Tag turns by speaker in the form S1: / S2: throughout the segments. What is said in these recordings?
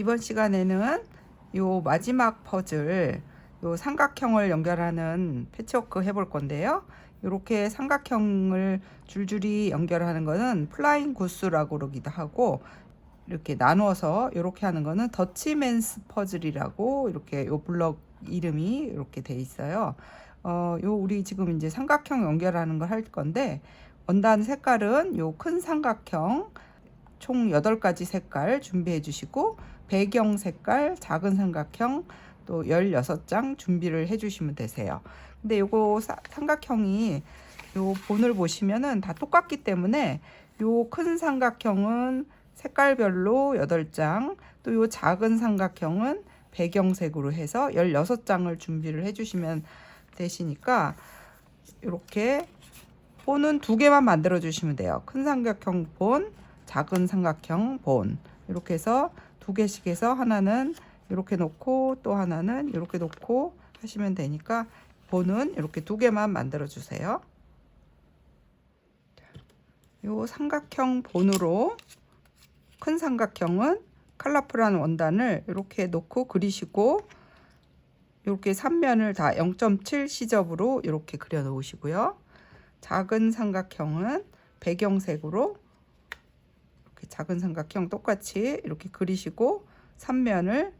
S1: 이번 시간에는 요 마지막 퍼즐 요 삼각형을 연결하는 패치워크 해볼 건데요. 이렇게 삼각형을 줄줄이 연결하는 거는 플라잉 구스라고 그러기도 하고 이렇게 나누어서 이렇게 하는 거는 더치맨스 퍼즐이라고 이렇게 요 블럭 이름이 이렇게 돼 있어요. 어, 요 우리 지금 이제 삼각형 연결하는 걸 할 건데 원단 색깔은 요 큰 삼각형 총 8가지 색깔 준비해 주시고 배경 색깔 작은 삼각형 또 16장 준비를 해 주시면 되세요. 근데 사- 삼각형이 요 본을 보시면은 다 똑같기 때문에 요 큰 삼각형은 색깔별로 8장 또 요 작은 삼각형은 배경색으로 해서 16장을 준비를 해 주시면 되시니까 이렇게 본은 두 개만 만들어 주시면 돼요. 큰 삼각형 본, 작은 삼각형 본. 이렇게 해서 두 개씩 해서 하나는 이렇게 놓고 또 하나는 이렇게 놓고 하시면 되니까 본은 이렇게 두 개만 만들어 주세요. 요 삼각형 본으로 큰 삼각형은 컬러풀한 원단을 이렇게 놓고 그리시고 이렇게 3면을 다 0.7 시접으로 이렇게 그려 놓으시고요. 작은 삼각형은 배경색으로 작은 삼각형 똑같이 이렇게 그리시고 3면을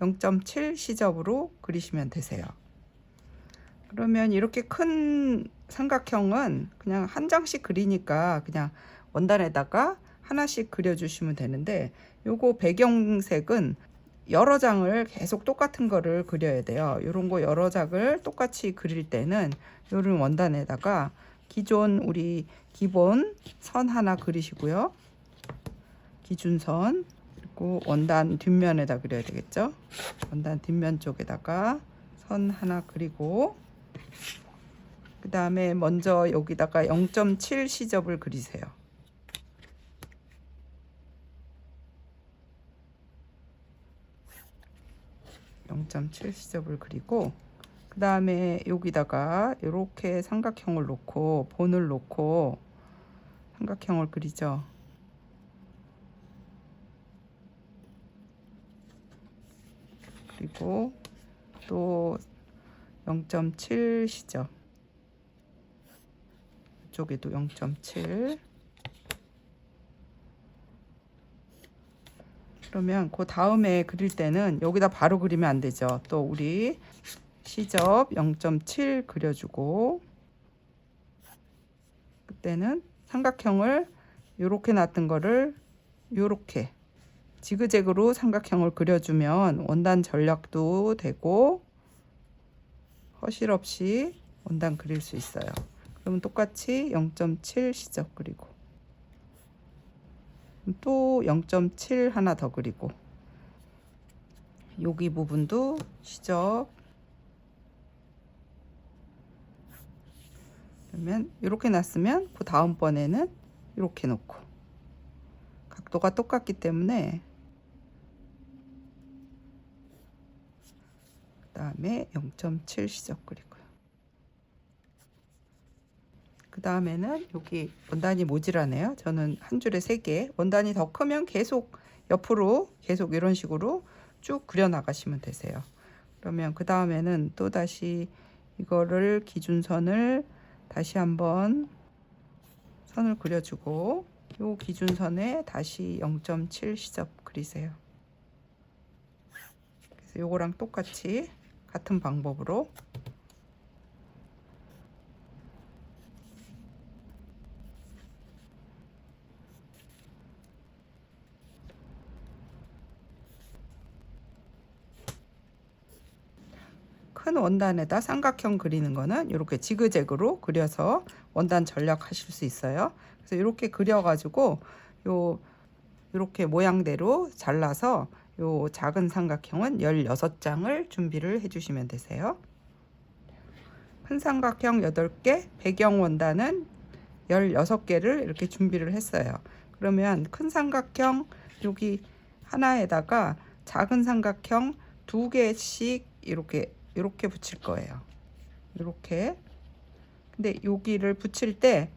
S1: 0.7 시접으로 그리시면 되세요. 그러면 이렇게 큰 삼각형은 그냥 한 장씩 그리니까 그냥 원단에다가 하나씩 그려주시면 되는데 요거 배경색은 여러 장을 계속 똑같은 거를 그려야 돼요. 이런 거 여러 장을 똑같이 그릴 때는 요런 원단에다가 기존 우리 기본 선 하나 그리시고요. 기준선 그리고 원단 뒷면에다 그려야 되겠죠. 원단 뒷면 쪽에다가 선 하나 그리고 그 다음에 먼저 여기다가 0.7 시접을 그리세요. 0.7 시접을 그리고 그 다음에 여기다가 이렇게 삼각형을 놓고 본을 놓고 삼각형을 그리죠. 그리고 또 0.7 시접 이쪽에도 0.7 그러면 그 다음에 그릴 때는 여기다 바로 그리면 안 되죠. 또 우리 시접 0.7 그려주고 그때는 삼각형을 요렇게 놨던 거를 요렇게 지그재그로 삼각형을 그려주면 원단 전략도 되고 허실 없이 원단 그릴 수 있어요. 그러면 똑같이 0.7 시접 그리고 또 0.7 하나 더 그리고 여기 부분도 시접 그러면 이렇게 놨으면 그 다음번에는 이렇게 놓고 각도가 똑같기 때문에 다음에 0.7 시접 그리고요 그 다음에는 여기 원단이 모자라네요. 저는 한 줄에 세 개. 원단이 더 크면 계속 옆으로 계속 이런 식으로 쭉 그려 나가시면 되세요. 그러면 그 다음에는 또 다시 이거를 기준선을 다시 한번 선을 그려주고 요 기준선에 다시 0.7 시접 그리세요. 그래서 요거랑 똑같이 같은 방법으로 큰 원단에다 삼각형 그리는 거는 이렇게 지그재그로 그려서 원단 전략하실 수 있어요. 그래서 이렇게 그려가지고 요 이렇게 모양대로 잘라서 요 작은 삼각형은 16장을 준비를 해주시면 되세요. 큰 삼각형 8개, 배경 원단은 16개를 이렇게 준비를 했어요. 그러면 큰 삼각형 여기 하나에다가 작은 삼각형 두 개씩 이렇게 이렇게 붙일 거예요. 이렇게. 근데 여기를 붙일 때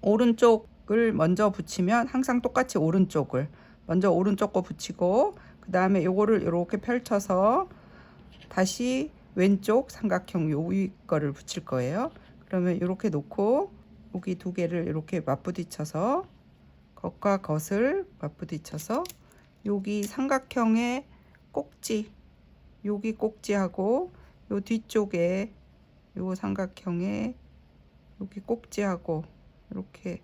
S1: 오른쪽을 먼저 붙이면 항상 똑같이 오른쪽을 먼저 오른쪽 거 붙이고 그 다음에 요거를 이렇게 펼쳐서 다시 왼쪽 삼각형 요 위 거를 붙일 거예요. 그러면 이렇게 놓고 여기 두 개를 이렇게 맞부딪혀서 겉과 겉을 맞부딪혀서 여기 삼각형의 꼭지 여기 꼭지하고 요 뒤쪽에 요 삼각형의 여기 꼭지하고 이렇게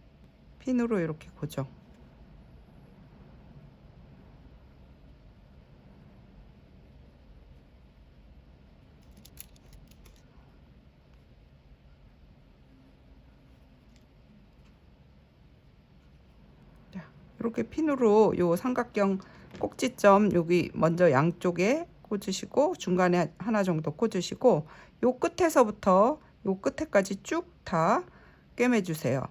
S1: 핀으로 이렇게 고정. 자, 이렇게 핀으로 요 삼각형 꼭지점 여기 먼저 양쪽에 꽂으시고 중간에 하나 정도 꽂으시고 요 끝에서부터 요 끝에까지 쭉 다 꿰매 주세요.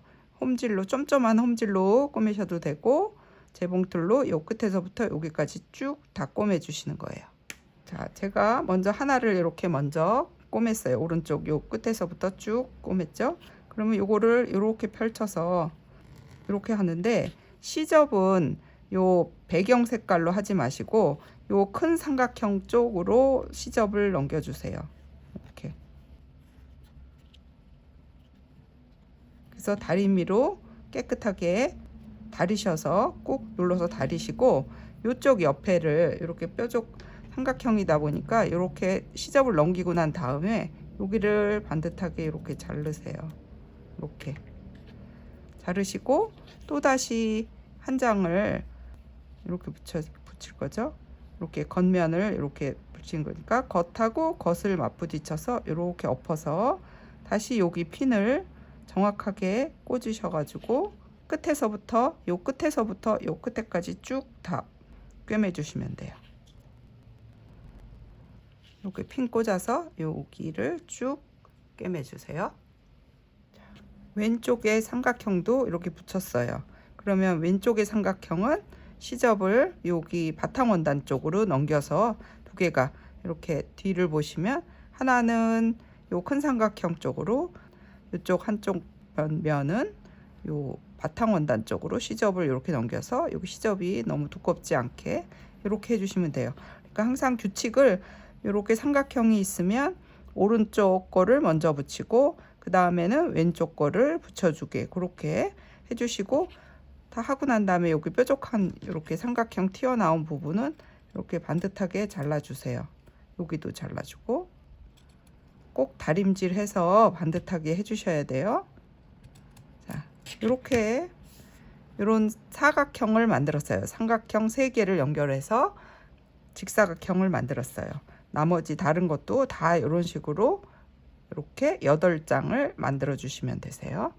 S1: 홈질로 점점한 홈질로 꿰매셔도 되고 재봉틀로 요 끝에서부터 여기까지 쭉 다 꿰매 주시는 거예요. 자, 제가 먼저 하나를 이렇게 먼저 꿰맸어요. 오른쪽 요 끝에서부터 쭉 꿰맸죠? 그러면 요거를 이렇게 펼쳐서 이렇게 하는데 시접은 요 배경 색깔로 하지 마시고 요 큰 삼각형 쪽으로 시접을 넘겨 주세요. 이렇게. 그래서 다리미로 깨끗하게 다리셔서 꾹 눌러서 다리시고 요쪽 옆에를 이렇게 뾰족 삼각형이다 보니까 이렇게 시접을 넘기고 난 다음에 여기를 반듯하게 이렇게 자르세요. 이렇게 자르시고 또 다시 한 장을 이렇게 붙여 붙일 거죠. 이렇게 겉면을 이렇게 붙인 거니까 겉하고 겉을 맞부딪혀서 이렇게 엎어서 다시 여기 핀을 정확하게 꽂으셔가지고 끝에서부터 요 끝에서부터 요 끝에까지 쭉 다 꿰매 주시면 돼요. 이렇게 핀 꽂아서 여기를 쭉 꿰매 주세요. 왼쪽에 삼각형도 이렇게 붙였어요. 그러면 왼쪽의 삼각형은 시접을 여기 바탕 원단 쪽으로 넘겨서 두 개가 이렇게 뒤를 보시면 하나는 요 큰 삼각형 쪽으로 이쪽 한쪽 면은 요 바탕 원단 쪽으로 시접을 이렇게 넘겨서 여기 시접이 너무 두껍지 않게 이렇게 해주시면 돼요. 그러니까 항상 규칙을 이렇게 삼각형이 있으면 오른쪽 거를 먼저 붙이고 그 다음에는 왼쪽 거를 붙여주게 그렇게 해주시고 다 하고 난 다음에 여기 뾰족한 이렇게 삼각형 튀어나온 부분은 이렇게 반듯하게 잘라주세요. 여기도 잘라주고 꼭 다림질해서 반듯하게 해주셔야 돼요. 자, 이렇게 이런 사각형을 만들었어요. 삼각형 세 개를 연결해서 직사각형을 만들었어요. 나머지 다른 것도 다 이런 식으로 이렇게 여덟 장을 만들어 주시면 되세요.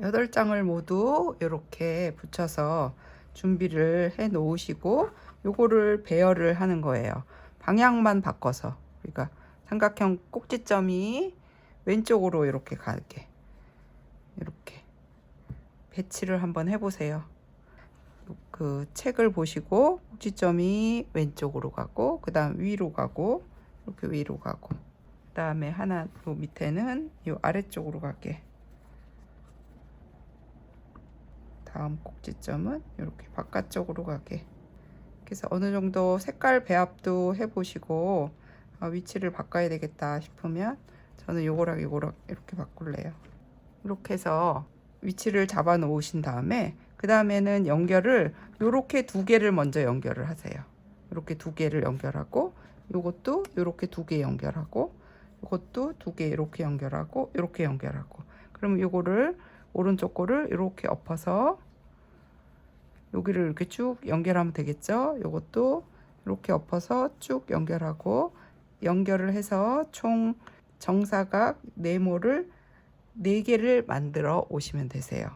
S1: 여덟 장을 모두 이렇게 붙여서 준비를 해 놓으시고 요거를 배열을 하는 거예요. 방향만 바꿔서 그러니까 삼각형 꼭지점이 왼쪽으로 이렇게 가게 이렇게 배치를 한번 해보세요. 그 책을 보시고 꼭지점이 왼쪽으로 가고 그 다음 위로 가고 이렇게 위로 가고 그 다음에 하나 요 밑에는 요 아래쪽으로 가게 다음 꼭지점은 이렇게 바깥쪽으로 가게. 그래서 어느 정도 색깔 배합도 해보시고 아, 위치를 바꿔야 되겠다 싶으면 저는 요거랑 요거랑 이렇게 바꿀래요. 이렇게 해서 위치를 잡아 놓으신 다음에 그 다음에는 연결을 요렇게 두 개를 먼저 연결을 하세요. 이렇게 두 개를 연결하고 요것도 이렇게 두 개 연결하고 요것도 두 개 이렇게 연결하고 이렇게 연결하고. 그러면 요거를 오른쪽 거를 이렇게 엎어서 여기를 이렇게 쭉 연결하면 되겠죠. 요것도 이렇게 엎어서 쭉 연결하고 연결을 해서 총 정사각 네모를 네 개를 만들어 오시면 되세요.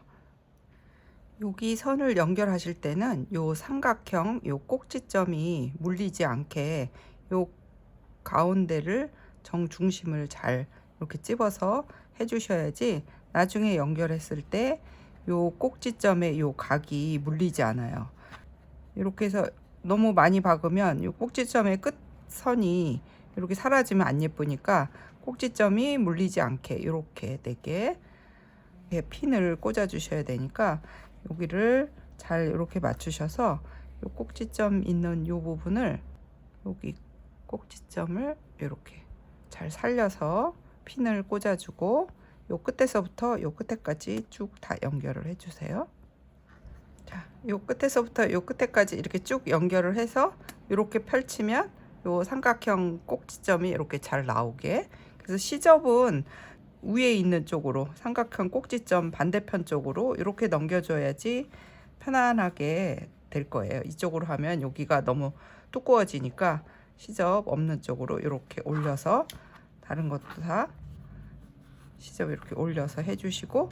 S1: 여기 선을 연결하실 때는 요 삼각형 요 꼭지점이 물리지 않게 요 가운데를 정중심을 잘 이렇게 찝어서 해주셔야지 나중에 연결했을 때 요 꼭지점에 요 각이 물리지 않아요. 이렇게 해서 너무 많이 박으면 요 꼭지점의 끝선이 이렇게 사라지면 안 예쁘니까 꼭지점이 물리지 않게 이렇게 네개 핀을 꽂아 주셔야 되니까 여기를 잘 이렇게 맞추셔서 요 꼭지점 있는 요 부분을 여기 꼭지점을 이렇게 잘 살려서 핀을 꽂아주고 요 끝에서부터 요 끝에까지 쭉 다 연결을 해주세요. 자, 요 끝에서부터 요 끝에까지 이렇게 쭉 연결을 해서 이렇게 펼치면 요 삼각형 꼭지점이 이렇게 잘 나오게. 그래서 시접은 위에 있는 쪽으로 삼각형 꼭지점 반대편 쪽으로 이렇게 넘겨줘야지 편안하게 될 거예요. 이쪽으로 하면 여기가 너무 두꺼워지니까 시접 없는 쪽으로 이렇게 올려서 다른 것도 다 시접 이렇게 올려서 해주시고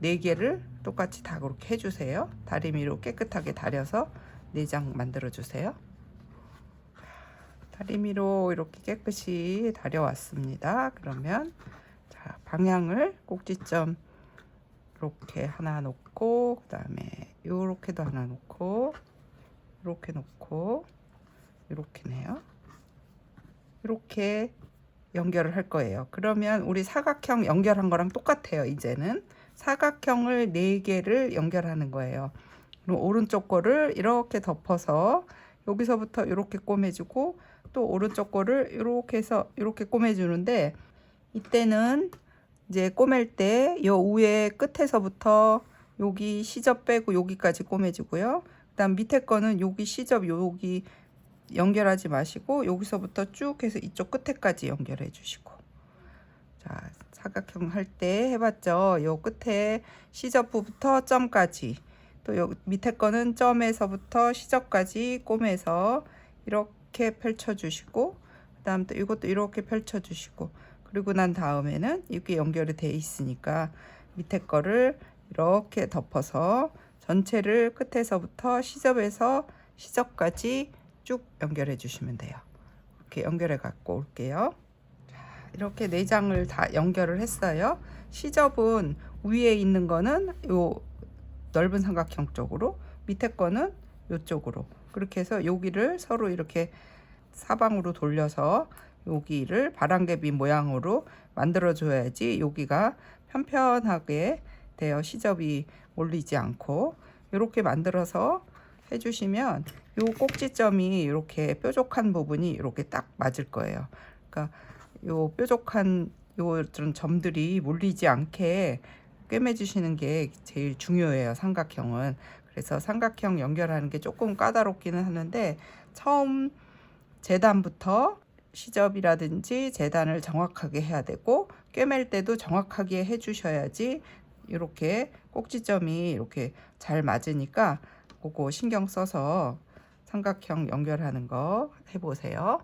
S1: 네 개를 똑같이 다 그렇게 해주세요. 다리미로 깨끗하게 다려서 내장 만들어 주세요. 다리미로 이렇게 깨끗이 다려왔습니다. 그러면 자 방향을 꼭지점 이렇게 하나 놓고 그 다음에 요렇게도 하나 놓고 이렇게 놓고 이렇게네요. 이렇게 연결을 할 거예요. 그러면 우리 사각형 연결한 거랑 똑같아요. 이제는 사각형을 네 개를 연결하는 거예요. 그럼 오른쪽 거를 이렇게 덮어서 여기서부터 이렇게 꼬매주고 또 오른쪽 거를 이렇게 해서 이렇게 꼬매주는데 이때는 이제 꼬맬 때 요 위에 끝에서부터 여기 시접 빼고 여기까지 꼬매주고요. 그다음 밑에 거는 여기 시접 여기 연결하지 마시고 여기서부터 쭉 해서 이쪽 끝에까지 연결해 주시고. 자 사각형 할 때 해봤죠? 요 끝에 시접부부터 점까지 또 요 밑에 거는 점에서부터 시접까지 꼬매서 이렇게 펼쳐 주시고 그 다음 또 이것도 이렇게 펼쳐 주시고 그리고 난 다음에는 이렇게 연결이 돼 있으니까 밑에 거를 이렇게 덮어서 전체를 끝에서부터 시접에서 시접까지 쭉 연결해 주시면 돼요. 이렇게 연결해 갖고 올게요. 자, 이렇게 네 장을 다 연결을 했어요. 시접은 위에 있는 거는 요 넓은 삼각형 쪽으로 밑에 거는 요쪽으로 그렇게 해서 여기를 서로 이렇게 사방으로 돌려서 여기를 바람개비 모양으로 만들어 줘야지 여기가 편편하게 되어 시접이 올리지 않고 이렇게 만들어서 해주시면 요 꼭지점이 이렇게 뾰족한 부분이 이렇게 딱 맞을 거예요. 그러니까 요 뾰족한 요런 점들이 몰리지 않게 꿰매 주시는 게 제일 중요해요. 삼각형은. 그래서 삼각형 연결하는 게 조금 까다롭기는 하는데 처음 재단부터 시접이라든지 재단을 정확하게 해야 되고 꿰맬 때도 정확하게 해 주셔야지 이렇게 꼭지점이 이렇게 잘 맞으니까 그거 신경 써서 삼각형 연결하는 거 해보세요.